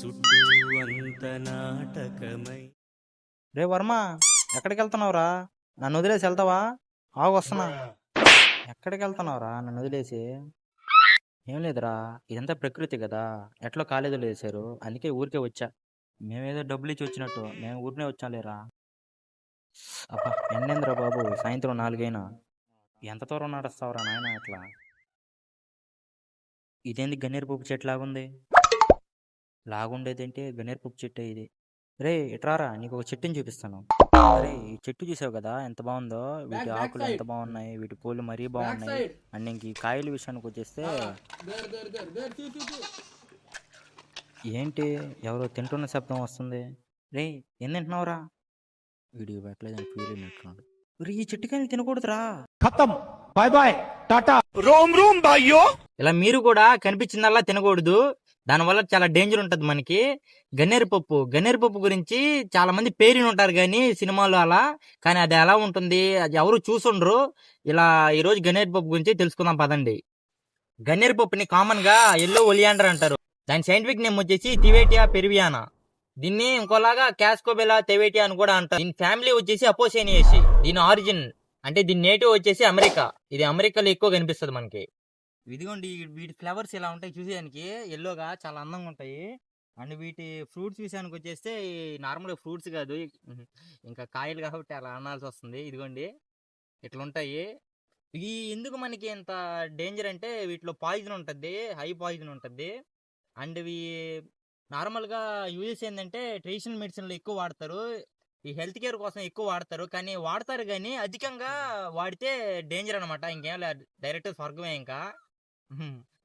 చుట్టూ అంత నాటకమై. రే వర్మ ఎక్కడికి వెళ్తున్నావురా నన్ను వదిలేసి వెళ్తావా? ఆగు వస్తున్నా. ఎక్కడికి వెళ్తున్నావురా నన్ను వదిలేసి. ఏం లేదురా ఇదంతా ప్రకృతి కదా. ఎట్లా కాలేజీలో వేసారు అందుకే ఊరికే వచ్చా. మేమేదో డబ్బులు ఇచ్చి వచ్చినట్టు. మేము ఊరినే వచ్చాలేరా. అబ్బా ఎన్నేంద్రా బాబు? సాయంత్రం నాలుగైనా. ఎంత దూరం నడుస్తావురా నాయన అట్లా ఇదేంది గన్నేరు పప్పు చెట్లాగుంది లాగుండేదంటే గన్నేరుపప్పు చెట్టు ఇది. రే ఇట్రారా నీకు ఒక చెట్టుని చూపిస్తాను. అరే ఈ చెట్టు చూసావు కదా? ఎంత బాగుందో? వీటి ఆకులు ఎంత బాగున్నాయి? వీటి పూలు మరీ బాగున్నాయి. అండ్ ఇంక ఈ కాయల విషయానికి వచ్చేస్తే ఏంటి? ఎవరో తింటున్న శబ్దం వస్తుంది. రే ఏం తింటున్నావురా? వీడియో పెట్టలేదని ఫీల్ అయినట్టున్నాడు మరి ఈ చెట్టుకాయలు తినకూడదురా? ఖతం. బాయ్ బాయ్ టాటా రోమ్ రోమ్ బాయ్యో. ఇలా మీరు కూడా కనిపించిందల్లా తినకూడదు. దానివల్ల చాలా డేంజర్ ఉంటుంది మనకి. గన్నేరు పప్పు. గన్నేరు పప్పు గురించి చాలా మంది పేరిని ఉంటారు కానీ సినిమాలో అలా. కానీ అది ఎలా ఉంటుంది? అది ఎవరు చూసుండ్రు? ఇలా ఈరోజు గన్నేరు పప్పు గురించి తెలుసుకుందాం పదండి. గన్నేరు పప్పుని కామన్గా ఎల్లో ఒలియాండర్ అంటారు. దాని సైంటిఫిక్ నేమ్ వచ్చేసి తివేటియా పెరివియానా. దీన్ని ఇంకోలాగా క్యాస్కోబెలా తెవేటియా అని కూడా అంటారు. దీని ఫ్యామిలీ వచ్చేసి అపోసేనియేసి దీని ఆరిజిన్ అంటే దీని నేటివ్ వచ్చేసి అమెరికా. ఇది అమెరికాలో ఎక్కువ కనిపిస్తుంది మనకి. ఇదిగోండి వీటి ఫ్లవర్స్ ఇలా ఉంటాయి చూసేదానికి. ఎల్లోగా చాలా అందంగా ఉంటాయి. అండ్ వీటి ఫ్రూట్స్ విషయానికి వచ్చేస్తే నార్మల్ ఫ్రూట్స్ కాదు. ఇంకా కాయలు కాబట్టి అలా అనాల్సి వస్తుంది. ఇదిగోండి. ఇట్లా ఉంటాయి ఈ ఎందుకు మనకి ఇంత డేంజర్ అంటే వీటిలో పాయిజన్ ఉంటుంది. హై పాయిజన్ ఉంటుంది. అండ్ ఇవి నార్మల్గా యూజెస్ ఏంటంటే ట్రెడిషనల్ మెడిసిన్లో ఎక్కువ వాడతారు. ఈ హెల్త్ కేర్ కోసం ఎక్కువ వాడతారు. కానీ వాడతారు కానీ అధికంగా వాడితే డేంజర్ అనమాట ఇంకేం లేదు. డైరెక్ట్ స్వర్గమే ఇంకా.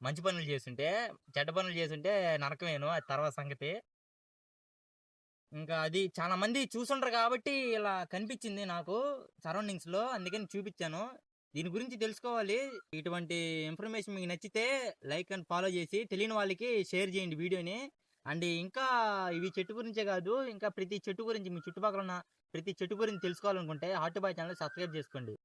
మంచి పనులు చేస్తుంటే చెడ్డ పనులు చేస్తుంటే నరకమేను అది తర్వాత సంగతి. ఇంకా అది చాలా మంది చూసుంటారు కాబట్టి ఇలా కనిపించింది నాకు సరౌండింగ్స్లో అందుకని చూపించాను. దీని గురించి తెలుసుకోవాలి. ఇటువంటి ఇన్ఫర్మేషన్ మీకు నచ్చితే లైక్ అండ్ ఫాలో చేసి తెలియని వాళ్ళకి షేర్ చేయండి వీడియోని. అండ్ ఇంకా ఇవి చెట్టు గురించే కాదు ఇంకా ప్రతి చెట్టు గురించి మీ చుట్టుపక్కల ఉన్న ప్రతి చెట్టు గురించి తెలుసుకోవాలనుకుంటే హార్ట్ బాయ్ ఛానల్ సబ్స్క్రైబ్ చేసుకోండి.